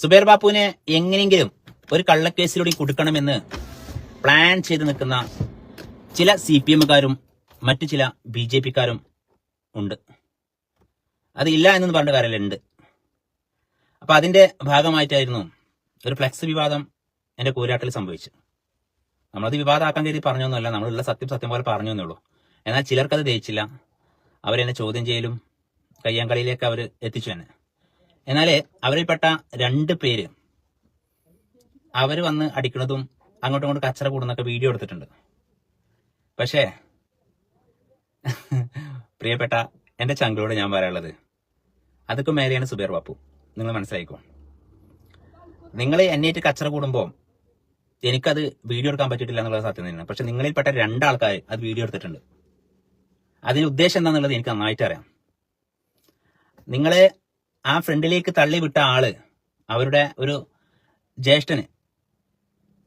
സുബേർ ബാപ്പുവിനെ എങ്ങനെയെങ്കിലും ഒരു കള്ളക്കേസിലൂടെ കൊടുക്കണമെന്ന് പ്ലാൻ ചെയ്ത് നിൽക്കുന്ന ചില സി പി എമ്മുകാരും മറ്റു ചില ബി ജെ പിക്കാരും ഉണ്ട്. അത് ഇല്ല എന്നൊന്നും പറഞ്ഞ കാര്യമല്ല അപ്പൊ അതിന്റെ ഭാഗമായിട്ടായിരുന്നു ഒരു ഫ്ലെക്സ് വിവാദം എന്റെ കൂരാട്ടിൽ സംഭവിച്ചു നമ്മളത് വിവാദമാക്കാൻ കരുതി പറഞ്ഞൊന്നുമല്ല നമ്മളുള്ള സത്യം സത്യം പോലെ പറഞ്ഞു എന്നുള്ളൂ എന്നാൽ ചിലർക്കത് ദയിച്ചില്ല അവരെന്നെ ചോദ്യം ചെയ്യലും കയ്യാങ്കളിയിലേക്ക് അവർ എത്തിച്ചു തന്നെ. എന്നാൽ അവരിൽപ്പെട്ട രണ്ട് പേര് അവർ വന്ന് അടിക്കുന്നതും അങ്ങോട്ടും ഇങ്ങോട്ടും കച്ചറ കൂടുന്നൊക്കെ വീഡിയോ എടുത്തിട്ടുണ്ട്. പക്ഷേ പ്രിയപ്പെട്ട എന്റെ ചങ്കളോട് ഞാൻ പറയാനുള്ളത് അതൊക്കെ മേലെയാണ് സുബേർ ബാപ്പു. നിങ്ങൾ മനസ്സിലായിക്കോ? നിങ്ങൾ എന്നേറ്റ് കച്ചറ കൂടുമ്പോൾ എനിക്കത് വീഡിയോ എടുക്കാൻ പറ്റിയിട്ടില്ല എന്നുള്ളത് സത്യം തന്നെയാണ്. പക്ഷെ നിങ്ങളിൽപ്പെട്ട രണ്ടാൾക്കാർ അത് വീഡിയോ എടുത്തിട്ടുണ്ട്. അതിന് ഉദ്ദേശം എന്താണെന്നുള്ളത് എനിക്ക് നന്നായിട്ട് അറിയാം. നിങ്ങളെ ആ ഫ്രണ്ടിലേക്ക് തള്ളി വിട്ട ആൾ അവരുടെ ഒരു ജ്യേഷ്ഠന്.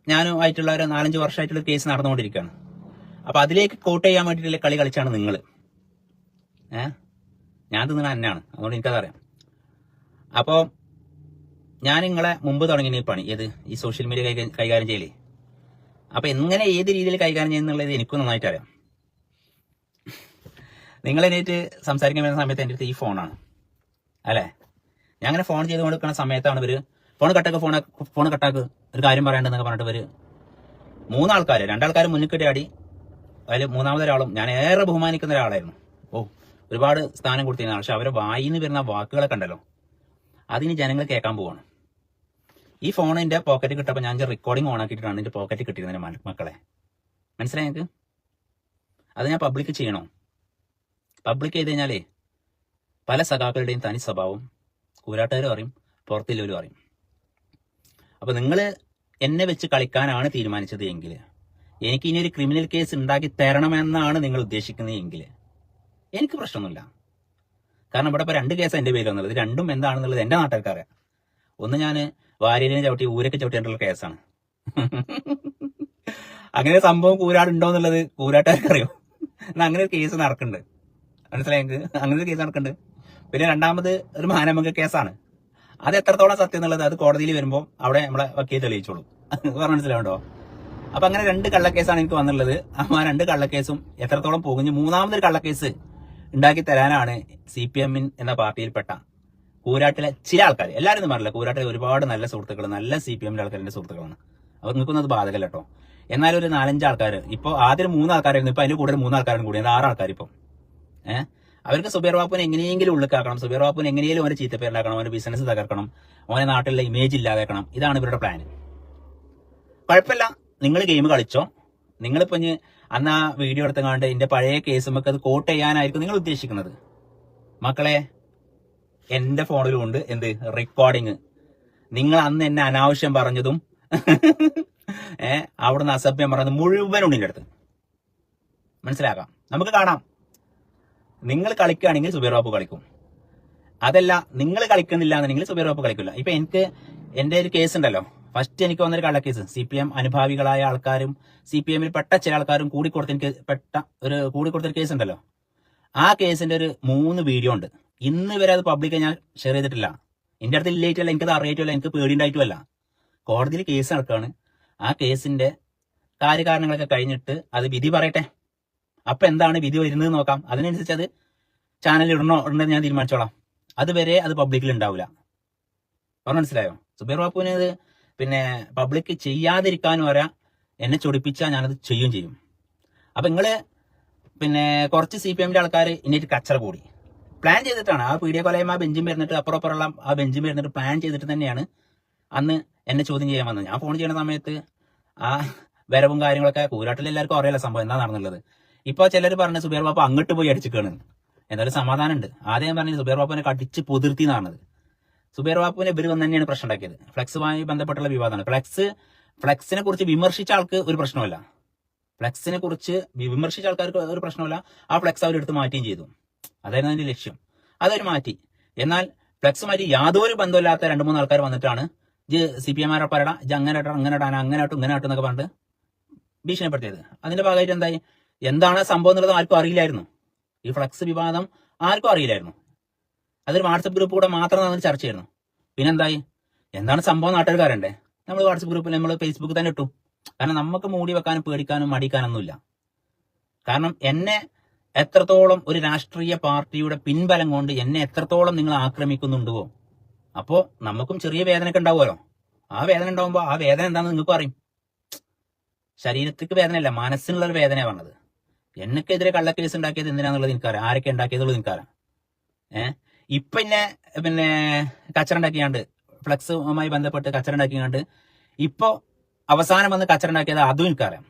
ഞാനുമായിട്ടുള്ള ഒരു നാലഞ്ച് വർഷമായിട്ടുള്ള കേസ് നടന്നുകൊണ്ടിരിക്കുകയാണ്. അപ്പൊ അതിലേക്ക് കോട്ട് ചെയ്യാൻ വേണ്ടിയിട്ടുള്ള കളി കളിച്ചാണ് നിങ്ങൾ ഏ? ഞാൻ തിന്നണ എന്നാണ് അതുകൊണ്ട് എനിക്കതറിയാം അപ്പോൾ ഞാൻ നിങ്ങളെ മുമ്പ് തുടങ്ങിയ പണി. ഏത്? ഈ സോഷ്യൽ മീഡിയ കൈകാ- കൈകാര്യം ചെയ്യലേ. അപ്പൊ എങ്ങനെ ഏത് രീതിയിൽ കൈകാര്യം ചെയ്യുന്നുള്ളത് എനിക്കും നന്നായിട്ട് അറിയാം. നിങ്ങൾ എന്നേറ്റ് സംസാരിക്കാൻ വരുന്ന സമയത്ത് എന്റെ അടുത്ത് ഈ ഫോണാണ് അല്ലേ? ഞാൻ അങ്ങനെ ഫോൺ ചെയ്ത് കൊടുക്കുന്ന സമയത്താണ് ഇവർ ഫോൺ കട്ടാക്ക് ഫോൺ ഫോൺ കട്ടാക്ക് ഒരു കാര്യം പറയേണ്ടതെന്നൊക്കെ പറഞ്ഞിട്ട് ഇവർ മൂന്നാൾക്കാർ രണ്ടാൾക്കാർ മുന്നിൽ ആടി അതിൽ മൂന്നാമതൊരാളും ഞാൻ ഏറെ ബഹുമാനിക്കുന്ന ഒരാളായിരുന്നു. ഓ ഒരുപാട് സ്ഥാനം കൊടുത്തിരുന്ന പക്ഷെ അവരെ വായിന്ന് വരുന്ന വാക്കുകളെ കണ്ടല്ലോ അതിന് ജനങ്ങൾ കേൾക്കാൻ പോവാണ്. ഈ ഫോൺ എന്റെ പോക്കറ്റ് കിട്ടപ്പോൾ ഞാൻ റെക്കോർഡിംഗ് ഓൺ ആക്കിയിട്ടാണ് എന്റെ പോക്കറ്റ് കിട്ടിയിരുന്നത് മക്കളെ. മനസ്സിലായി നിങ്ങൾക്ക് അത് ഞാൻ പബ്ലിക് ചെയ്യണോ? പബ്ലിക് ചെയ്ത് കഴിഞ്ഞാലേ പല സഖാക്കളുടെയും തനി സ്വഭാവം കൂരാട്ടുകാരും അറിയും പുറത്തില്ലവരും അറിയും അപ്പോൾ നിങ്ങൾ എന്നെ വെച്ച് കളിക്കാനാണ് തീരുമാനിച്ചത് എങ്കിൽ എനിക്ക് ഇനി ഒരു ക്രിമിനൽ കേസ് ഉണ്ടാക്കി തരണമെന്നാണ് നിങ്ങൾ ഉദ്ദേശിക്കുന്നത് എങ്കിൽ എനിക്ക് പ്രശ്നമൊന്നുമില്ല. കാരണം ഇവിടെ ഇപ്പൊ രണ്ട് കേസ് എന്റെ പേര് വന്നുള്ളത് രണ്ടും എന്താണെന്നുള്ളത് എന്റെ നാട്ടുകാർക്കറിയാം. ഒന്ന് ഞാൻ വാര്യനെ ചവിട്ടി ഊരൊക്കെ ചവിട്ടിയിട്ടുള്ള കേസാണ്. അങ്ങനെ സംഭവം കൂരാടുണ്ടോ എന്നുള്ളത് കൂരാട്ടുകാർക്ക് അറിയോ എന്നാ അങ്ങനെ ഒരു കേസ് നടക്കുന്നുണ്ട്. മനസ്സിലായെങ്കിൽ അങ്ങനെ ഒരു കേസ് നടക്കുന്നുണ്ട്. പിന്നെ രണ്ടാമത് ഒരു മാനമംഗ കേസാണ്. അത് എത്രത്തോളം സത്യം എന്നുള്ളത് അത് കോടതിയിൽ വരുമ്പോൾ അവിടെ നമ്മളെ വക്കീൽ തെളിയിച്ചോളൂ. പറഞ്ഞ മനസ്സിലാവുണ്ടോ? അപ്പൊ അങ്ങനെ രണ്ട് കള്ളക്കേസാണ് എനിക്ക് വന്നുള്ളത് ആ രണ്ട് കള്ളക്കേസും എത്രത്തോളം പോകുന്നു മൂന്നാമതൊരു കള്ളക്കേസ് ഉണ്ടാക്കി തരാനാണ് സി പി എമ്മിൻ എന്ന പാർട്ടിയിൽപ്പെട്ട കൂരാട്ടിലെ ചില ആൾക്കാർ എല്ലാവരും പറഞ്ഞില്ല? കൂരാട്ടിലെ ഒരുപാട് നല്ല സുഹൃത്തുക്കൾ നല്ല സി പി എമ്മിന്റെ ആൾക്കാരുടെ സുഹൃത്തുക്കളാണ് അവർ നിൽക്കുന്നത് ബാധകല്ല കേട്ടോ എന്നാലും ഒരു നാലഞ്ച് ആൾക്കാർ ഇപ്പോൾ ആദ്യം മൂന്ന് ആൾക്കാരായിരുന്നു ഇപ്പൊ അതിന് കൂടുതൽ മൂന്ന് ആൾക്കാരും കൂടി ആറ് ആൾക്കാർ ഇപ്പം ഏഹ്? അവർക്ക് സുബേർ ബാപ്പുവിനെ എങ്ങനെയെങ്കിലും ഉള്ളിക്കാക്കണം സുബേർ ബാപ്പുവിനെ എങ്ങനെയെങ്കിലും അവന് ചീത്തപ്പേരിലാക്കണം അവരുടെ ബിസിനസ് തകർക്കണം അവനെ നാട്ടിലെ ഇമേജ് ഇല്ലാതാക്കണം. ഇതാണ് ഇവരുടെ പ്ലാൻ കുഴപ്പമില്ല. നിങ്ങൾ ഗെയിം കളിച്ചോ. നിങ്ങളിപ്പോ ഇനി അന്ന് ആ വീഡിയോ എടുത്തങ്ങാണ്ട് എന്റെ പഴയ കേസുമൊക്കെ അത് കോട്ട് ചെയ്യാനായിരിക്കും നിങ്ങൾ ഉദ്ദേശിക്കുന്നത്. മക്കളെ എന്റെ ഫോണിലും ഉണ്ട്. എന്ത്? റെക്കോർഡിങ് നിങ്ങൾ അന്ന് എന്നെ അനാവശ്യം പറഞ്ഞതും ഏഹ് അവിടുന്ന് അസഭ്യം പറഞ്ഞത് മുഴുവൻ ഉണ്ട് അടുത്ത് മനസ്സിലാക്കാം. നമുക്ക് കാണാം. നിങ്ങൾ കളിക്കുകയാണെങ്കിൽ സുബീർ ബാബു കളിക്കും. അതല്ല നിങ്ങൾ കളിക്കുന്നില്ല എന്നുണ്ടെങ്കിൽ സുബീർ ബാബു കളിക്കില്ല. ഇപ്പൊ എനിക്ക് എന്റെ ഒരു കേസ് ഉണ്ടല്ലോ. ഫസ്റ്റ് എനിക്ക് വന്നൊരു കള്ളക്കേസ് സി പി എം അനുഭാവികളായ ആൾക്കാരും സി പി എമ്മിൽ പെട്ട ചില ആൾക്കാരും കൂടിക്കൊടുത്ത എനിക്ക് പെട്ട ഒരു കൂടിക്കൊടുത്തൊരു കേസ് ഉണ്ടല്ലോ. ആ കേസിന്റെ ഒരു മൂന്ന് വീഡിയോ ഉണ്ട്. ഇന്ന് വരെ അത് പബ്ലിക് ഞാൻ ഷെയർ ചെയ്തിട്ടില്ല. എന്റെ അടുത്ത് എനിക്ക് എനിക്കത് അറിയിട്ടുമല്ല എനിക്ക് പേടിയുണ്ടായിട്ടുമല്ല. കോടതിയിൽ കേസ് നടക്കുകയാണ് ആ കേസിന്റെ കാര്യകാരണങ്ങളൊക്കെ കഴിഞ്ഞിട്ട് അത് വിധി പറയട്ടെ. അപ്പൊ എന്താണ് വിധി വരുന്നത് നോക്കാം. അതിനനുസരിച്ച് അത് ചാനലിൽ ഇടണോ ഉണ്ടെന്ന് ഞാൻ തീരുമാനിച്ചോളാം. അതുവരെ അത് പബ്ലിക്കിൽ ഉണ്ടാവില്ല പറഞ്ഞു മനസ്സിലായോ? സുബൈർ ബാപ്പുവിന് ഇത് പിന്നെ പബ്ലിക് ചെയ്യാതിരിക്കാനും വരാ എന്നെ ചൊടിപ്പിച്ചാൽ ഞാനത് ചെയ്യും ചെയ്യും. അപ്പൊ നിങ്ങൾ പിന്നെ കുറച്ച് സി പി എമ്മിന്റെ ആൾക്കാർ ഇന്നിട്ട് കച്ചറ കൂടി. പ്ലാൻ ചെയ്തിട്ടാണ്. ആ പീഡിയ കൊലയും ആ ബെഞ്ചും വരുന്നിട്ട് അപ്പുറം അപ്പുറമുള്ള ആ ബെഞ്ചും വരുന്നിട്ട് പ്ലാൻ ചെയ്തിട്ട് തന്നെയാണ് അന്ന് എന്നെ ചോദ്യം ചെയ്യാൻ വന്നത്. ഞാൻ ഫോൺ ചെയ്യുന്ന സമയത്ത് ആ വരവും കാര്യങ്ങളൊക്കെ കൂരാട്ടിൽ എല്ലാവർക്കും അറിയാലോ സംഭവം എന്താ നടന്നുള്ളത്. ഇപ്പൊ ചിലർ പറഞ്ഞ സുബേർ ബാപ്പ അങ്ങോട്ട് പോയി അടിച്ചിക്കാണ്. എന്തായാലും സമാധാനം ഉണ്ട് ആദ്യം ഞാൻ പറഞ്ഞു സുബേർ ബാപ്പുവിനെ കടിച്ച് പൊതിർത്തി എന്നാണ് സുബേർ ബാപ്പുവിനെ ഇവർ വന്ന് തന്നെയാണ് പ്രശ്നം ഉണ്ടാക്കിയത്. ഫ്ലെക്സുമായി ബന്ധപ്പെട്ടുള്ള വിവാദമാണ്. ഫ്ലക്സ് ഫ്ലെക്സിനെ കുറിച്ച് വിമർശിച്ച ആൾക്ക് ഒരു പ്രശ്നമല്ല ഫ്ലെക്സിനെ കുറിച്ച് വിമർശിച്ച ആൾക്കാർക്ക് ഒരു പ്രശ്നമല്ല ആ ഫ്ലെക്സ് അവരെടുത്ത് മാറ്റുകയും ചെയ്തു. അതായിരുന്നു അതിന്റെ ലക്ഷ്യം. അതൊരു മാറ്റി. എന്നാൽ ഫ്ലെക്സുമായിട്ട് യാതൊരു ബന്ധമില്ലാത്ത രണ്ട് മൂന്ന് ആൾക്കാർ വന്നിട്ടാണ് ജി സി പി എമാരെ പറയണം ഇത് അങ്ങനെ ഇടണം അങ്ങനെ ഇടാൻ അങ്ങനെ ഇങ്ങനെ എന്നൊക്കെ പറഞ്ഞിട്ട് ഭീഷണിപ്പെടുത്തിയത്. അതിന്റെ ഭാഗമായിട്ട് എന്തായി? എന്താണ് സംഭവം എന്നുള്ളത് ആർക്കും അറിയില്ലായിരുന്നു. ഈ ഫ്ലക്സ് വിവാദം ആർക്കും അറിയില്ലായിരുന്നു. അതൊരു വാട്സപ്പ് ഗ്രൂപ്പ് കൂടെ മാത്രം നടന്ന ചർച്ചയായിരുന്നു പിന്നെന്തായി? എന്താണ് സംഭവം നാട്ടുകാരണ്ടേ. നമ്മൾ വാട്സപ്പ് ഗ്രൂപ്പിൽ നമ്മൾ ഫേസ്ബുക്ക് തന്നെ ഇട്ടു. കാരണം നമുക്ക് മൂടി വെക്കാനും പേടിക്കാനും മടിക്കാനൊന്നുമില്ല. കാരണം എന്നെ എത്രത്തോളം ഒരു രാഷ്ട്രീയ പാർട്ടിയുടെ പിൻബലം കൊണ്ട് എന്നെ എത്രത്തോളം നിങ്ങൾ ആക്രമിക്കുന്നുണ്ടോ. അപ്പോൾ നമുക്കും ചെറിയ വേദനയൊക്കെ ഉണ്ടാവുമല്ലോ. ആ വേദന ഉണ്ടാവുമ്പോൾ ആ വേദന എന്താണെന്ന് നിങ്ങൾക്ക് അറിയും. ശരീരത്തിക്ക് വേദനയല്ല മനസ്സിനുള്ള ഒരു വേദനയാണ് പറഞ്ഞത്. എന്നെക്കെതിരെ കള്ളക്കേസ് ഉണ്ടാക്കിയത് എന്തിനാന്നുള്ളത് എനിക്കറിയാം. ആരൊക്കെ ഉണ്ടാക്കിയതുള്ളത് എനിക്കറിയാം. ഏഹ് ഇപ്പൊ പിന്നെ പിന്നെ കച്ചറുണ്ടാക്കിയാണ്ട് ഫ്ലക്സുമായി ബന്ധപ്പെട്ട് കച്ചറുണ്ടാക്കിയാണ്ട് ഇപ്പോ അവസാനം വന്ന് കച്ചറുണ്ടാക്കിയത് അതും എനിക്കറിയാം.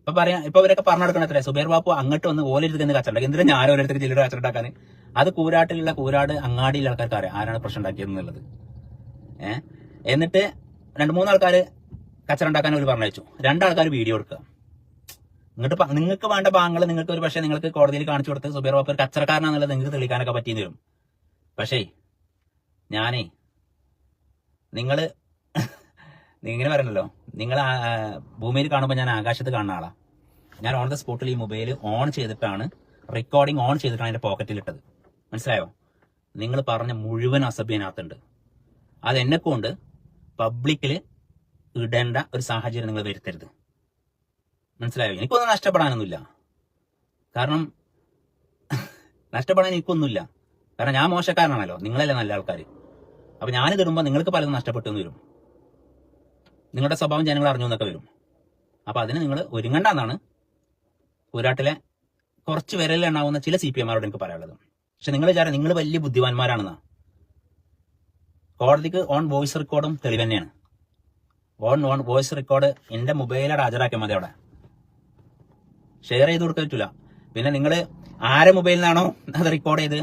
ഇപ്പൊ പറയാം ഇപ്പൊ ഇവരൊക്കെ പറഞ്ഞു നടക്കണത്രേ സുബേർ ബാപ്പു അങ്ങോട്ട് വന്ന് ഓലെടുത്ത് നിന്ന് കച്ചറുണ്ടാക്കി. എന്തിനാ ഞാൻ ഓരോരുത്തർക്ക് ജില്ലയുടെ കച്ചറുണ്ടാക്കാൻ? അത് കൂരാട്ടിലുള്ള കൂരാട് അങ്ങാടിയിലുള്ള ആൾക്കാർക്ക് അറിയാം ആരാണ് പ്രശ്നം ഉണ്ടാക്കിയത് എന്നുള്ളത്. ഏഹ് എന്നിട്ട് രണ്ട് മൂന്ന് ആൾക്കാര് അവർ പറഞ്ഞു രണ്ടാൾക്കാർ വീഡിയോ എടുക്കുക. പ- നിങ്ങൾക്ക് വേണ്ട ഭാഗങ്ങൾ നിങ്ങൾക്ക് ഒരു പക്ഷേ നിങ്ങൾക്ക് കോടതിയിൽ കാണിച്ചു കൊടുത്ത് സുബേർ വാപ്പർ കച്ചറക്കാരനാണെന്നുള്ളത് നിങ്ങൾക്ക് തെളിയിക്കാനൊക്കെ പറ്റിയെന്ന് വരും. പക്ഷേ ഞാനേ നിങ്ങൾ ഇങ്ങനെ പറയണല്ലോ. നിങ്ങൾ ഭൂമിയിൽ കാണുമ്പോൾ ഞാൻ ആകാശത്ത് കാണുന്ന ആളാണ് ഞാൻ ഓൺ ദ സ്പോട്ടിൽ ഈ മൊബൈൽ ഓൺ ചെയ്തിട്ടാണ് റെക്കോർഡിംഗ് ഓൺ ചെയ്തിട്ടാണ് എന്റെ പോക്കറ്റിൽ ഇട്ടത്. മനസ്സിലായോ? നിങ്ങൾ പറഞ്ഞ മുഴുവൻ അസഭ്യനകത്തുണ്ട് അത് എന്നെക്കൊണ്ട് പബ്ലിക്കിൽ ഇടേണ്ട ഒരു സാഹചര്യം നിങ്ങൾ വരുത്തരുത്. മനസ്സിലായോ? എനിക്കൊന്നും നഷ്ടപ്പെടാനൊന്നുമില്ല. കാരണം നഷ്ടപ്പെടാൻ എനിക്കൊന്നുമില്ല. കാരണം ഞാൻ മോശക്കാരനാണല്ലോ. നിങ്ങളല്ലേ നല്ല ആൾക്കാർ അപ്പം ഞാനിത് ഇടുമ്പോൾ നിങ്ങൾക്ക് പലതും നഷ്ടപ്പെട്ടു വരും. നിങ്ങളുടെ സ്വഭാവം ജനങ്ങൾ അറിഞ്ഞു എന്നൊക്കെ വരും. അപ്പം അതിന് നിങ്ങൾ ഒരുങ്ങണ്ടെന്നാണ് പോരാട്ടിലെ കുറച്ച് വിരലിലുണ്ടാവുന്ന ചില സി പി എമാരോട് എനിക്ക് പറയാനുള്ളത്. പക്ഷെ നിങ്ങൾ വിചാരം നിങ്ങൾ വലിയ ബുദ്ധിമാന്മാരാണെന്നാ. കോടതിക്ക് ഓൺ വോയിസ് റെക്കോർഡും തെളിവ് തന്നെയാണ്. ഓൺ ഓൺ വോയിസ് റെക്കോർഡ് എന്റെ മൊബൈലിൽ ഹാജരാക്കിയാൽ മതി അവിടെ. ഷെയർ ചെയ്ത് കൊടുക്കാൻ പറ്റില്ല പിന്നെ നിങ്ങൾ ആരെ മൊബൈലിനാണോ അത് റെക്കോർഡ് ചെയ്ത്?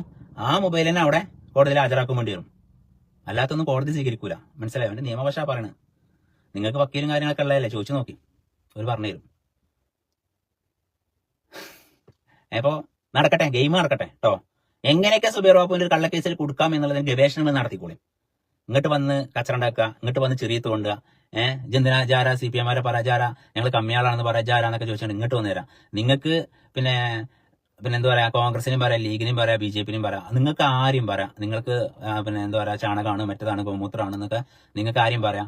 ആ മൊബൈൽ തന്നെ അവിടെ കോടതിയിൽ ഹാജരാക്കാൻ വേണ്ടി വരും. അല്ലാത്തൊന്നും കോടതി സ്വീകരിക്കൂല. മനസ്സിലായോ? എന്റെ നിയമവശാ പറയണത്. നിങ്ങൾക്ക് വക്കീലും കാര്യങ്ങളൊക്കെ ഉള്ളതല്ലേ? ചോദിച്ചു നോക്കി. അവർ പറഞ്ഞു തരും. അപ്പോ നടക്കട്ടെ. ഗെയിം നടക്കട്ടെ കേട്ടോ എങ്ങനെയൊക്കെ സുബേർ ബാബുവിന്റെ ഒരു കള്ളക്കേസിൽ കൊടുക്കാം എന്നുള്ളതിന് ഗവേഷണങ്ങൾ നടത്തിക്കോളി. ഇങ്ങോട്ട് വന്ന് കച്ചറുണ്ടാക്കുക ഇങ്ങോട്ട് വന്ന് ചെറിയ തോണ്ടുക ഏഹ് എന്തിനാ ജാര സി പി എമാരെ പറ ജാര ഞങ്ങൾ കമ്മിയാളാണെന്ന് പറ ജാര എന്നൊക്കെ ചോദിച്ചാൽ ഇങ്ങോട്ട് വന്നു തരാം നിങ്ങൾക്ക് പിന്നെ പിന്നെ എന്താ പറയാ? കോൺഗ്രസിനും പറയാം ലീഗിനും പറയാം ബി ജെ പിനും പറയാം. നിങ്ങൾക്ക് ആരെയും പറയാം. നിങ്ങൾക്ക് പിന്നെ എന്താ പറയാ? ചാണകമാണ് മറ്റേതാണ് ഗോമൂത്രമാണ് എന്നൊക്കെ നിങ്ങൾക്ക് ആരെയും പറയാം?